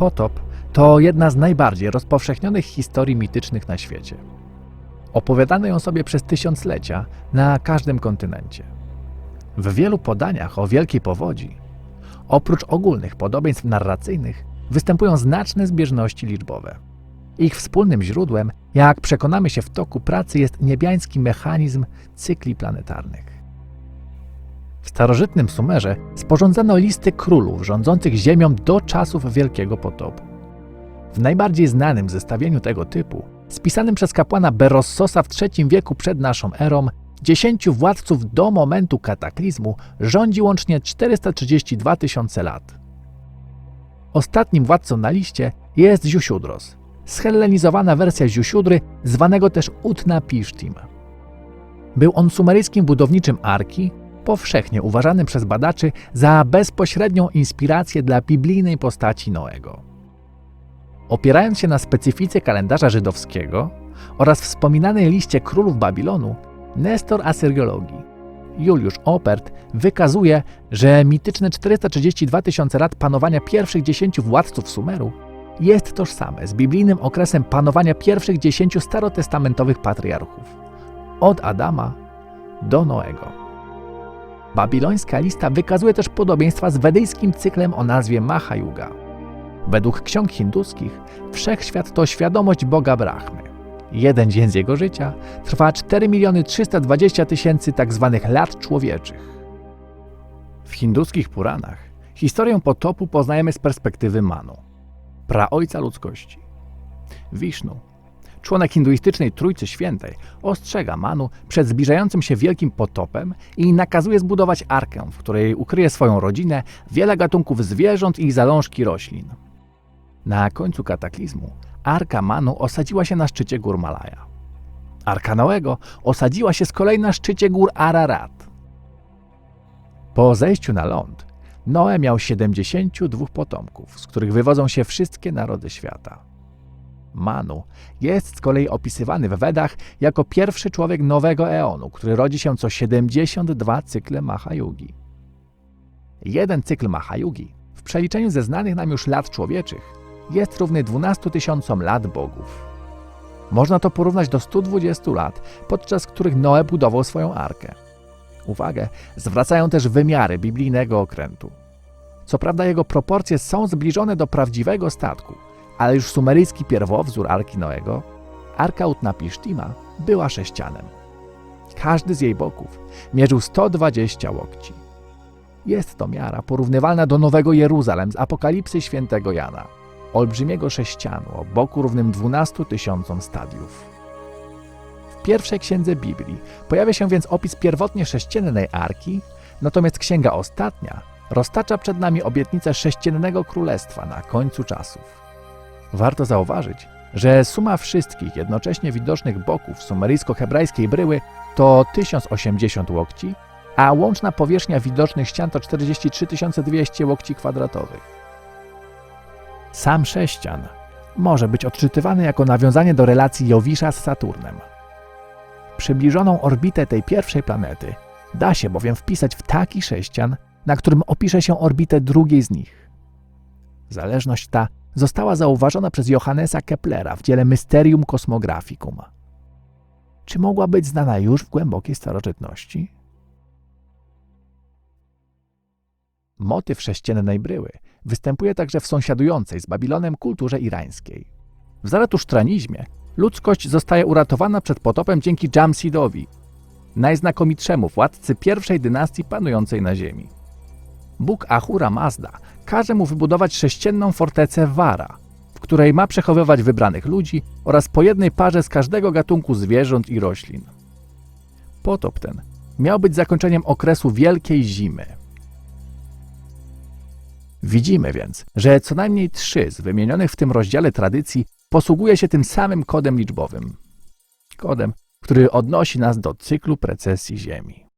Potop to jedna z najbardziej rozpowszechnionych historii mitycznych na świecie. Opowiadano ją sobie przez tysiąclecia na każdym kontynencie. W wielu podaniach o wielkiej powodzi, oprócz ogólnych podobieństw narracyjnych, występują znaczne zbieżności liczbowe. Ich wspólnym źródłem, jak przekonamy się w toku pracy, jest niebiański mechanizm cykli planetarnych. W starożytnym Sumerze sporządzano listy królów rządzących Ziemią do czasów Wielkiego Potopu. W najbardziej znanym zestawieniu tego typu, spisanym przez kapłana Berossosa w III wieku przed naszą erą, dziesięciu władców do momentu kataklizmu rządzi łącznie 432 tysiące lat. Ostatnim władcą na liście jest Ziusiudros, schellenizowana wersja Ziusiudry, zwanego też Utnapishtim. Był on sumeryjskim budowniczym arki, powszechnie uważanym przez badaczy za bezpośrednią inspirację dla biblijnej postaci Noego. Opierając się na specyfice kalendarza żydowskiego oraz wspominanej liście królów Babilonu, Nestor Asyriologii, Juliusz Opert wykazuje, że mityczne 432 tysiące lat panowania pierwszych dziesięciu władców Sumeru jest tożsame z biblijnym okresem panowania pierwszych dziesięciu starotestamentowych patriarchów, od Adama do Noego. Babilońska lista wykazuje też podobieństwa z wedyjskim cyklem o nazwie Mahayuga. Według ksiąg hinduskich wszechświat to świadomość Boga Brahmy. Jeden dzień z jego życia trwa 4 miliony 320 tysięcy tak zwanych lat człowieczych. W hinduskich Puranach historię potopu poznajemy z perspektywy Manu, praojca ludzkości. Wisznu, członek hinduistycznej Trójcy Świętej, ostrzega Manu przed zbliżającym się wielkim potopem i nakazuje zbudować arkę, w której ukryje swoją rodzinę, wiele gatunków zwierząt i zalążki roślin. Na końcu kataklizmu Arka Manu osadziła się na szczycie gór Malaja. Arka Noego osadziła się z kolei na szczycie gór Ararat. Po zejściu na ląd Noe miał 72 potomków, z których wywodzą się wszystkie narody świata. Manu jest z kolei opisywany w Wedach jako pierwszy człowiek nowego eonu, który rodzi się co 72 cykle Mahayugi. Jeden cykl Mahayugi, w przeliczeniu ze znanych nam już lat człowieczych, jest równy 12 tysiącom lat bogów. Można to porównać do 120 lat, podczas których Noe budował swoją arkę. Uwagę zwracają też wymiary biblijnego okrętu. Co prawda jego proporcje są zbliżone do prawdziwego statku, ale już sumeryjski pierwowzór Arki Noego, Arka Utnapishtima, była sześcianem. Każdy z jej boków mierzył 120 łokci. Jest to miara porównywalna do Nowego Jeruzalem z Apokalipsy świętego Jana, olbrzymiego sześcianu o boku równym 12 tysiącom stadiów. W pierwszej księdze Biblii pojawia się więc opis pierwotnie sześciennej arki, natomiast księga ostatnia roztacza przed nami obietnicę sześciennego królestwa na końcu czasów. Warto zauważyć, że suma wszystkich jednocześnie widocznych boków sumeryjsko-hebrajskiej bryły to 1080 łokci, a łączna powierzchnia widocznych ścian to 43 200 łokci kwadratowych. Sam sześcian może być odczytywany jako nawiązanie do relacji Jowisza z Saturnem. Przybliżoną orbitę tej pierwszej planety da się bowiem wpisać w taki sześcian, na którym opisze się orbitę drugiej z nich. Zależność ta została zauważona przez Johannesa Keplera w dziele Mysterium Cosmographicum. Czy mogła być znana już w głębokiej starożytności? Motyw sześciennej bryły występuje także w sąsiadującej z Babilonem kulturze irańskiej. W zaratusztranizmie ludzkość zostaje uratowana przed potopem dzięki Jamsidowi, najznakomitszemu władcy pierwszej dynastii panującej na ziemi. Bóg Ahura Mazda każe mu wybudować sześcienną fortecę Wara, w której ma przechowywać wybranych ludzi oraz po jednej parze z każdego gatunku zwierząt i roślin. Potop ten miał być zakończeniem okresu Wielkiej Zimy. Widzimy więc, że co najmniej trzy z wymienionych w tym rozdziale tradycji posługuje się tym samym kodem liczbowym. Kodem, który odnosi nas do cyklu precesji Ziemi.